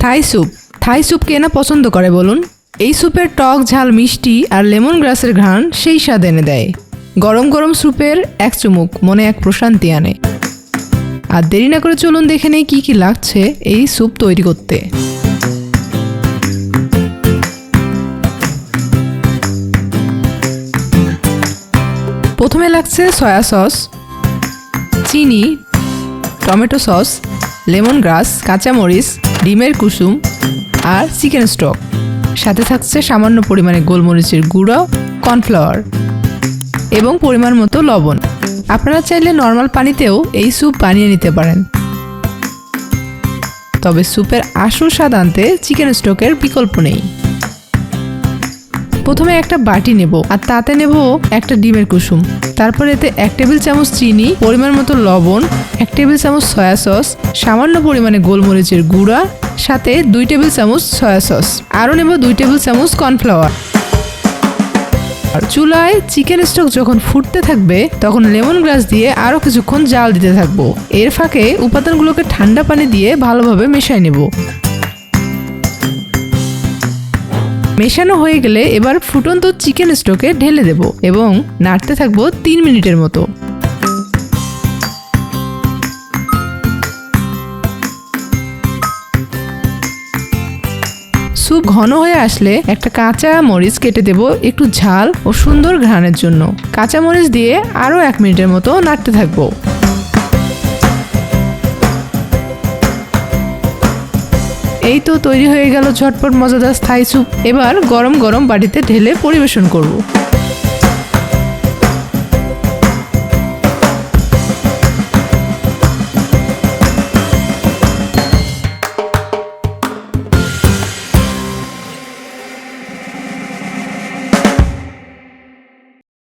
Thai soup. Thai soup কে না পছন্দ করে, বলুন। এই স্যুপের টক, ঝাল, মিষ্টি আর লেমন গ্রাসের ঘ্রাণ সেই স্বাদ এনে দেয়। গরম গরম স্যুপের এক চুমুক, মনে এক প্রশান্তি আনে। আর দেরি না করে চলুন দেখে নেই কী কী লাগছে এই স্যুপ তৈরি করতে। প্রথমে লাগছে সয়া সস, চিনি, টমেটো সস লেমন গ্রাস কাঁচামরিচ, ডিমের কুসুম আর চিকেন স্টক। সাথে থাকছে সামান্য পরিমাণে গোলমরিচের গুঁড়ো, কর্নফ্লাওয়ার এবং পরিমাণ মতো লবণ। আপনারা চাইলে নর্মাল পানিতেও এই স্যুপ বানিয়ে নিতে পারেন। তবে স্যুপের আসল স্বাদ আনতে চিকেন স্টকের বিকল্প নেই। প্রথমে একটা বাটি নেব, আর তাতে নেব একটা ডিমের কুসুম। তারপর এতে এক টেবিল চামচ চিনি, পরিমাণ মতো লবণ, এক টেবিল চামচ সয়া সস, সামান্য পরিমাণে গোলমরিচের গুঁড়া, সাথে দুই টেবিল চামচ সয়া সস। আরও নেব দুই টেবিল চামচ কর্নফ্লাওয়ার। আর চুলায় চিকেন স্টক যখন ফুটতে থাকবে, তখন লেমন গ্লাস দিয়ে আরও কিছুক্ষণ জাল দিতে থাকব। এর ফাঁকে উপাদানগুলোকে ঠান্ডা পানি দিয়ে ভালোভাবে মেশাই নেব। মেশানো হয়ে গেলে এবার ফুটন্ত চিকেন স্টকে ঢেলে দেব এবং নাড়তে থাকব তিন মিনিটের মতো। স্যুপ ঘন হয়ে আসলে একটা কাঁচা মরিচ কেটে দেব একটু ঝাল ও সুন্দর ঘ্রাণের জন্য। কাঁচা মরিচ দিয়ে আরও এক মিনিটের মতো নাড়তে থাকব। এই তো তৈরি হয়ে গেল ঝটপট মজাদার স্থায়ী স্যুপ। এবার গরম গরম বাড়িতে ঢেলে পরিবেশন করব।